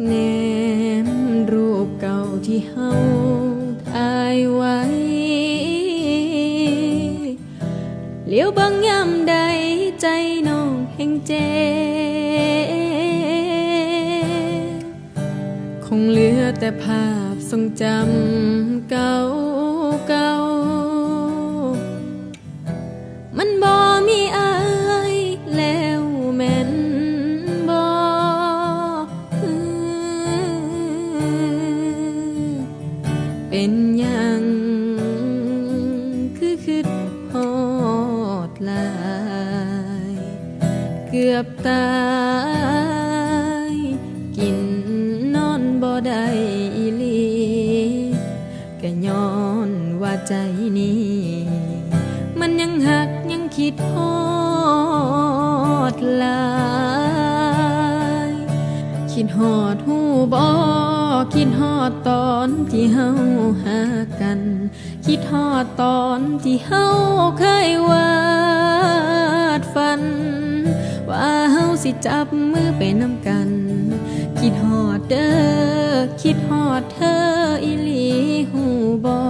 แนมรูปเก่าที่เฮาถ่ายไว้เหลียวบางยามใดใจน้องแห่งเจ คงเหลือแต่ภาพทรงจำเก่าเก่ามันบอา เป็นยังคือคิดฮอดลาย เกือบตาย กินนอนบ่ได้อีลีก็ย้อนว่าใจนี้ มันยังหักยังคิดฮอดลาย คิดฮอดหูบอ คิดฮอดตอนที่เฮาหากัน คิดฮอดตอนที่เฮาเคยวาดฝัน ว่าเฮาสิจับมือไปนำกัน คิดฮอดเด้อคิดฮอดเธออีหลีหูบอ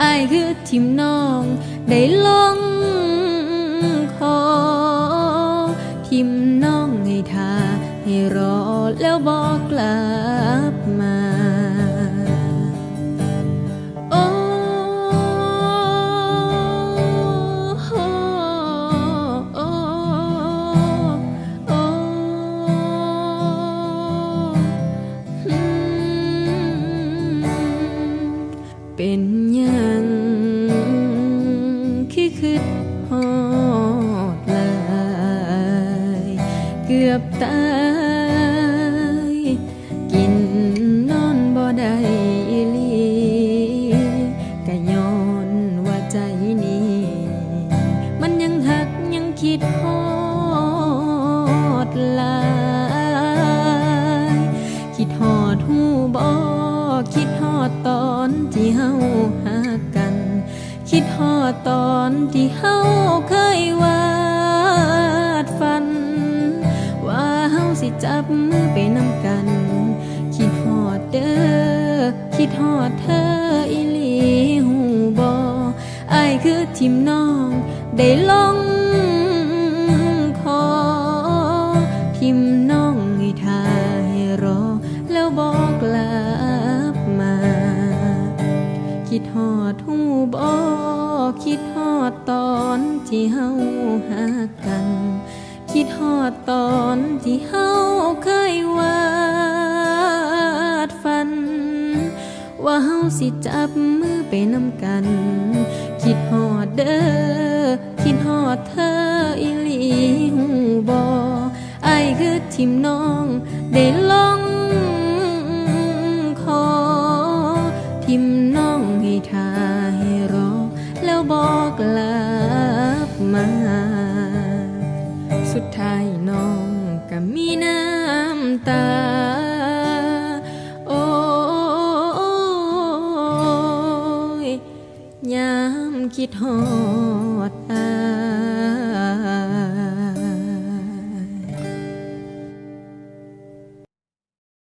อายคือทิมน้อง ได้ลงคอ ให้รอแล้วบอกกลับมา เกือบตายกินนอนบ่ได้อีหลีก็ย้อนว่าใจนี้ มันยังหักยังคิดฮอดลายคิดฮอดหูบ่คิดฮอดตอนที่เฮาหากัน คิดฮอดตอนที่เฮาเคยว่า จับมือไปนำกัน คิดฮอดเด้อคิดฮอดเธออีหลีหูบอไอคือทิมน้อง ได้ลงคอทิมน้องให้ทาให้รอ แล้วบอกกลับมา คิดฮอดหูบอคิดฮอดตอนที่เฮาหากัน คิดฮอดตอนที่เฮาเคยวาดฝัน ว่าเฮาสิจับมือไปนำกัน คิดฮอดเด้อคิดฮอดเธออีหลีหูบอไอคือทิมน้องได้ลองคอทิมน้องให้ทาให้รอ แล้วบอกกลับมา สุดท้ายน้องก็มีน้ำตา โอ้ยยามคิดหอ